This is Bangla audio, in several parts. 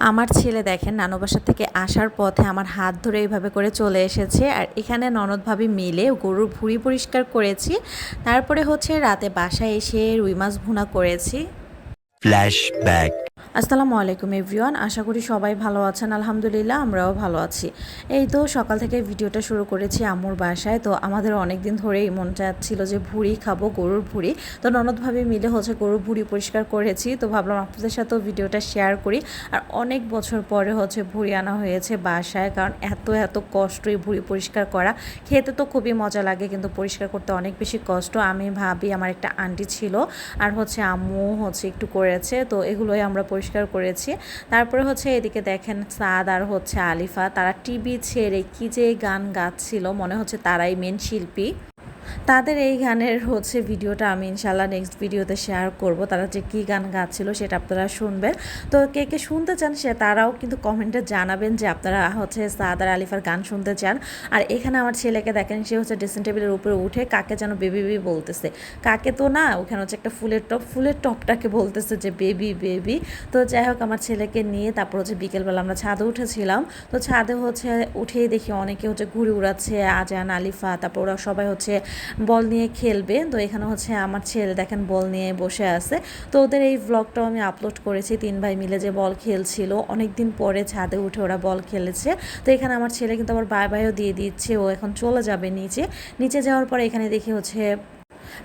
আমার ছেলে দেখেন নানুবাসা থেকে আসার পথে আমার হাত ধরে এইভাবে করে চলে এসেছে। আর এখানে ননদভাবে মিলে গরুর ভুঁড়ি পরিষ্কার করেছি। তারপরে হচ্ছে রাতে বাসায় এসে রুই মাছ ভুনা করেছি। Flashback. আসসালামু আলাইকুম এভরিওয়ান, আশা করি সবাই ভালো আছেন। আলহামদুলিল্লাহ, আমরাও ভালো আছি। এই তো সকাল থেকে ভিডিওটা শুরু করেছি আম্মুর বাসায়। তো আমাদের অনেক দিন ধরেই মন চাচ্ছিল যে ভুড়ি খাব, গরুর ভুড়ি। তো ননদভাবে মিলে হচ্ছে গরুর ভুড়ি পরিষ্কার করেছি। তো ভাবলাম আপনাদের সাথেও ভিডিওটা শেয়ার করি। আর অনেক বছর পরে হচ্ছে ভুড়ি আনা হয়েছে বাসায়, কারণ এত এত কষ্ট এই ভুড়ি পরিষ্কার করা। খেতে তো খুবই মজা লাগে, কিন্তু পরিষ্কার করতে অনেক বেশি কষ্ট। আমি ভাবি, আমার একটা আন্টি ছিল, আর হচ্ছে আম্মু হচ্ছে একটু করেছে। তো এগুলোই আমরা পরিষ্কার করেছি। তারপরে হচ্ছে এদিকে দেখেন সাদ আর হচ্ছে আলিফা, তারা টিভি ছেড়ে কি যে গান গাচ্ছিল, মনে হচ্ছে তারাই মেন শিল্পী। তাদের এই গানের হচ্ছে ভিডিওটা আমি ইনশাল্লাহ নেক্সট ভিডিওতে শেয়ার করব। তারা যে কী গান গাচ্ছিল সেটা আপনারা শুনবেন। তো কে কে শুনতে চান সে তারাও কিন্তু কমেন্টে জানাবেন যে আপনারা হচ্ছে সাদার আলিফার গান শুনতে চান। আর এখানে আমার ছেলেকে দেখেন, সে হচ্ছে ড্রেসিং টেবিলের উপরে উঠে কাকে যেন বেবি বেবি বলতেছে। কাকে তো না, ওখানে হচ্ছে একটা ফুলের টপ, ফুলের টপটাকে বলতেছে যে বেবি বেবি তো যাই হোক, আমার ছেলেকে নিয়ে তারপর হচ্ছে বিকেলবেলা আমরা ছাদে উঠেছিলাম। তো ছাদে হচ্ছে উঠেই দেখি অনেকে হচ্ছে ঘুরে উড়াচ্ছে, আজান, আলিফা, তারপর ওরা সবাই হচ্ছে বল নিয়ে খেলবে। তো এখানে হচ্ছে আমার ছেলে দেখেন বল নিয়ে বসে আছে। তো ওদের এই ব্লগটাও আমি আপলোড করেছি, তিন ভাই মিলে যে বল খেলছিল। অনেক দিন পরে ছাদে উঠে ওরা বল খেলেছে। তো এখানে আমার ছেলে কিন্তু আবার বাই বাইও দিয়ে দিচ্ছে। ও এখন চলে যাবে নিচে। নিচে যাওয়ার পরে এখানে দেখি হচ্ছে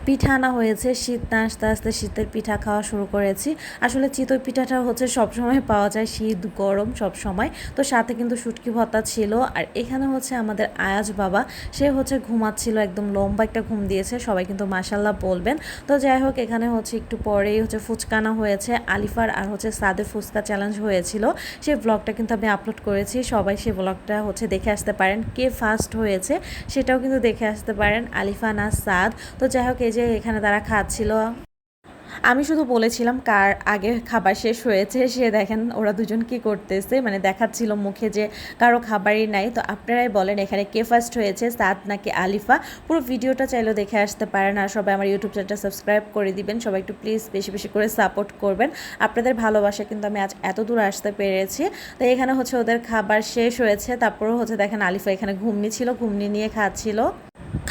পিঠা আনা হয়েছে, শীত না আস্তে আস্তে শীতের পিঠা খাওয়া শুরু করেছি। আসলে চিতই পিঠাটা হচ্ছে সবসময় পাওয়া যায় শীত, গরম সব সময় তো সাথে কিন্তু শুটকি ভর্তা ছিল। আর এখানে হচ্ছে আমাদের আয়াজ বাবা, সে হচ্ছে ঘুমাচ্ছিল, একদম লম্বা একটা ঘুম দিয়েছে। সবাই কিন্তু মাসাল্লাহ বলবেন। তো যাই হোক, এখানে হচ্ছে একটু পরেই হচ্ছে ফুচকানা হয়েছে। আলিফার আর হচ্ছে সাদের ফুচকা চ্যালেঞ্জ হয়েছিল। সেই ব্লগটা কিন্তু আমি আপলোড করেছি। সবাই সেই ব্লগটা হচ্ছে দেখে আসতে পারেন। কে ফার্স্ট হয়েছে, সেটাও কিন্তু দেখে আসতে পারেন। আলিফা না সাদ। তো যাই হোক এই যে এখানে তারা খাচ্ছিল। আমি শুধু বলেছিলাম কার আগে খাবার শেষ হয়েছে, সে দেখেন ওরা দুজন কি করতেছে। মানে দেখাচ্ছিল মুখে যে কারও খাবারই নাই। তো আপনারাই বলেন এখানে কে ফার্স্ট হয়েছে, সাদ নাকি আলিফা? পুরো ভিডিওটা চাইলেও দেখে আসতে পারেন। আর সবাই আমার ইউটিউব চ্যানেলটা সাবস্ক্রাইব করে দিবেন। সবাই একটু প্লিজ বেশি বেশি করে সাপোর্ট করবেন। আপনাদের ভালোবাসা কিন্তু আমি আজ এত দূর আসতে পেরেছি। তো এখানে হচ্ছে ওদের খাবার শেষ হয়েছে। তারপরেও হচ্ছে দেখেন আলিফা এখানে ঘুমনি ছিল, ঘুমনি নিয়ে খাচ্ছিল।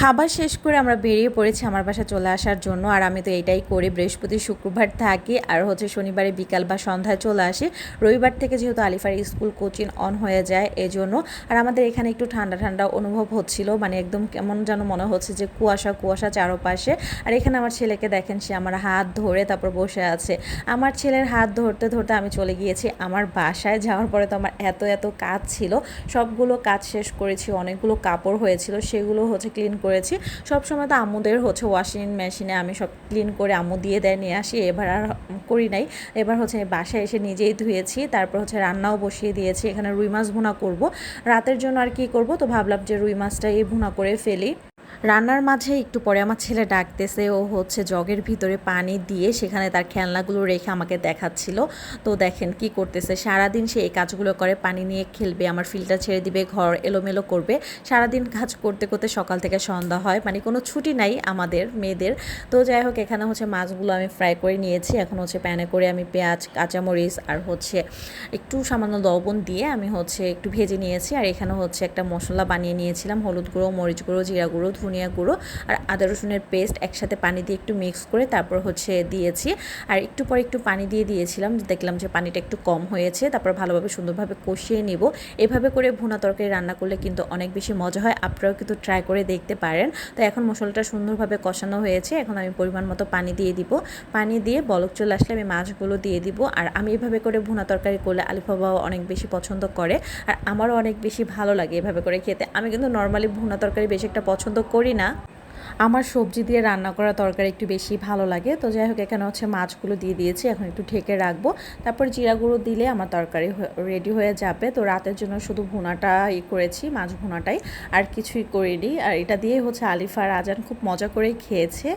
খাবার শেষ করে আমরা বেরিয়ে পড়েছি আমার বাসা চলে আসার জন্য। আর আমি তো এটাই করি, বৃহস্পতি, শুক্রবার থাকি। আর হচ্ছে শনিবারে বিকাল বা সন্ধ্যায় চলে আসি। রবিবার থেকে যেহেতু আলিফার স্কুল কোচিং অন হয়ে যায় এজন্য। আর আমাদের এখানে একটু ঠান্ডা ঠান্ডা অনুভব হচ্ছিল। মানে একদম কেমন যেন মনে হচ্ছে যে কুয়াশা কুয়াশা চারপাশে। আর এখানে আমার ছেলেকে দেখেন, সে আমার হাত ধরে তারপর বসে আছে। আমার ছেলের হাত ধরতে ধরতে আমি চলে গিয়েছি আমার বাসায়। যাওয়ার পরে তো আমার এত এত কাজ ছিল। সবগুলো কাজ শেষ করেছি, অনেকগুলো কাপড় হয়েছিল। সেগুলো হচ্ছে ক্লিন করেছি। সব সময় তো আমুদের হচ্ছে ওয়াশিং মেশিনে আমি সব ক্লিন করে আমু দিয়ে দেয়, নিয়ে আসি। এবার আর করি নাই। এবার হচ্ছে বাসায় এসে নিজেই ধুয়েছি। তারপর হচ্ছে রান্নাও বসিয়ে দিয়েছি। এখানে রুই মাছ ভুনা করব। রাতের জন্য আর কি করব? তো ভাবলাম যে রুই মাছটাই ভুনা করে ফেলি। রান্নার মাঝে একটু পরে আমার ছেলে ডাকতেছে, ও হচ্ছে জগের ভিতরে পানি দিয়ে সেখানে তার খেলনাগুলো রেখে আমাকে দেখাচ্ছিল। তো দেখেন কি করতেছে, সারাদিন সে এই কাজগুলো করে, পানি নিয়ে খেলবে, আমার ফিল্টার ছেড়ে দিবে, ঘর এলোমেলো করবে। সারাদিন কাজ করতে করতে সকাল থেকে সন্ধ্যা হয় মানে কোনো ছুটি নাই আমাদের, মেয়েদের। তো যাই হোক, এখানে হচ্ছে মাছগুলো আমি ফ্রাই করে নিয়েছি। এখন হচ্ছে প্যানে করে আমি পেঁয়াজ, কাঁচামরিচ আর হচ্ছে একটু সামান্য লবণ দিয়ে আমি হচ্ছে একটু ভেজে নিয়েছি। আর এখানে হচ্ছে একটা মশলা বানিয়ে নিয়েছিলাম, হলুদ গুঁড়ো, মরিচ গুঁড়ো, জিরা গুঁড়ো ধনিয়া গুঁড়ো আর আদা রসুনের পেস্ট একসাথে পানি দিয়ে একটু মিক্স করে তারপর হচ্ছে দিয়েছি। আর একটু পরে একটু পানি দিয়ে দিয়েছিলাম, দেখলাম যে পানিটা একটু কম হয়েছে, তারপর ভালোভাবে সুন্দরভাবে কষিয়ে নিব। এভাবে করে ভুনা তরকারি রান্না করলে কিন্তু অনেক বেশি মজা হয়, আপনারাও কিন্তু ট্রাই করে দেখতে পারেন। তো এখন মশলাটা সুন্দরভাবে কষানো হয়েছে, এখন আমি পরিমাণ মতো পানি দিয়ে দিব। পানি দিয়ে বলক চলে আসলে আমি মাছগুলো দিয়ে দিব। আর আমি এভাবে করে ভুনা তরকারি করলে আলিফ বাবাও অনেক বেশি পছন্দ করে, আর আমারও অনেক বেশি ভালো লাগে এভাবে করে খেতে। আমি কিন্তু নর্মালি ভুনা তরকারি বেশি একটা পছন্দ করি না। আমার সবজি দিয়ে রান্না করা তরকারি একটু বেশি ভালো লাগে। তো যাই হোক, এখানে হচ্ছে মাছগুলো দিয়ে দিয়েছি। এখন একটু ঢেকে রাখব। তারপর জিরা গুঁড়ো দিলে আমার তরকারি রেডি হয়ে যাবে। তো রাতের জন্য শুধু ভুনাটা ই করেছি, মাছ ভুনাটাই। আর কিছুই করিনি। আর এটা দিয়ে হচ্ছে আলিফার আজান খুব মজা করেই খেয়েছে।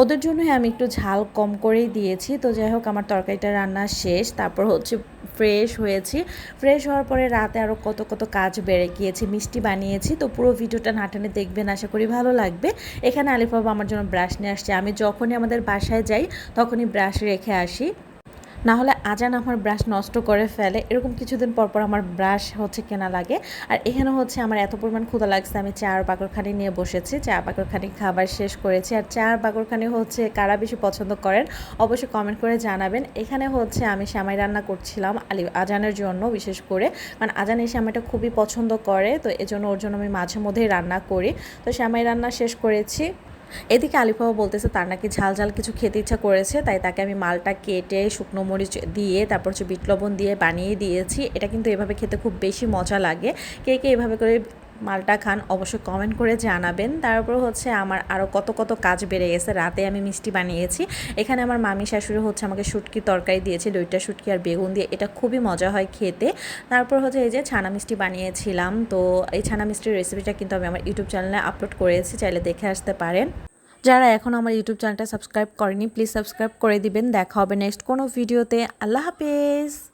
ওদের জন্যই আমি একটু ঝাল কম করেই দিয়েছি। তো যাই হোক, আমার তরকারিটা রান্না শেষ। তারপর হচ্ছে ফ্রেশ হয়েছি। ফ্রেশ হওয়ার পরে রাতে আরও কত কত কাজ বেড়ে গিয়েছি, মিষ্টি বানিয়েছি। তো পুরো ভিডিওটা নাটানে দেখবেন, আশা করি ভালো লাগবে। এখানে আলিফ বাবা আমার জন্য ব্রাশ নিয়ে আসছে। আমি যখনই আমাদের বাসায় যাই, তখনই ব্রাশ রেখে আসি। না হলে আজান আমার ব্রাশ নষ্ট করে ফেলে। এরকম কিছুদিন পর পর আমার ব্রাশ হচ্ছে কেনা লাগে। আর এখানে হচ্ছে আমার এত পরিমাণ ক্ষুদা লাগছে, আমি চার বাকরখানি নিয়ে বসেছি। চা বাকরখানি খাবার শেষ করেছি। আর চার বাকরখানি হচ্ছে কারা বেশি পছন্দ করেন, অবশ্যই কমেন্ট করে জানাবেন। এখানে হচ্ছে আমি শ্যামাই রান্না করছিলাম আলি, আজানের জন্য বিশেষ করে। কারণ আজান এই শ্যামাইটা খুবই পছন্দ করে, তো এজন্য ওর জন্য আমি মাঝে মধ্যেই রান্না করি। তো শ্যামাই রান্না শেষ করেছি। এদিকে আলিফাবা বলতেছে তার নাকি ঝাল ঝাল কিছু খেতে ইচ্ছা করেছে, তাই তাকে আমি মালটা কেটে শুকনো মরিচ দিয়ে, তারপর হচ্ছে বিট লবণ দিয়ে বানিয়ে দিয়েছি। এটা কিন্তু এভাবে খেতে খুব বেশি মজা লাগে। কে কে এভাবে করে মালটা খান, অবশ্যই কমেন্ট করে জানাবেন। তারপর হচ্ছে আমার আরও কত কত কাজ বেড়ে গেছে। রাতে আমি মিষ্টি বানিয়েছি। এখানে আমার মামি শাশুড়ি হচ্ছে আমাকে শুটকি তরকারি দিয়েছে দইটা শুটকি আর বেগুন দিয়ে। এটা খুবই মজা হয় খেতে। তারপর হচ্ছে এই যে ছানা মিষ্টি বানিয়েছিলাম। তো এই ছানা মিষ্টির রেসিপিটা কিন্তু আমি আমার ইউটিউব চ্যানেলে আপলোড করেছি, চাইলে দেখে আসতে পারেন। যারা এখন আমার ইউটিউব চ্যানেলটা সাবস্ক্রাইব করেনি প্লিজ সাবস্ক্রাইব করে দিবেন। দেখা হবে নেক্সট কোনো ভিডিওতে আল্লাহ হাফেজ!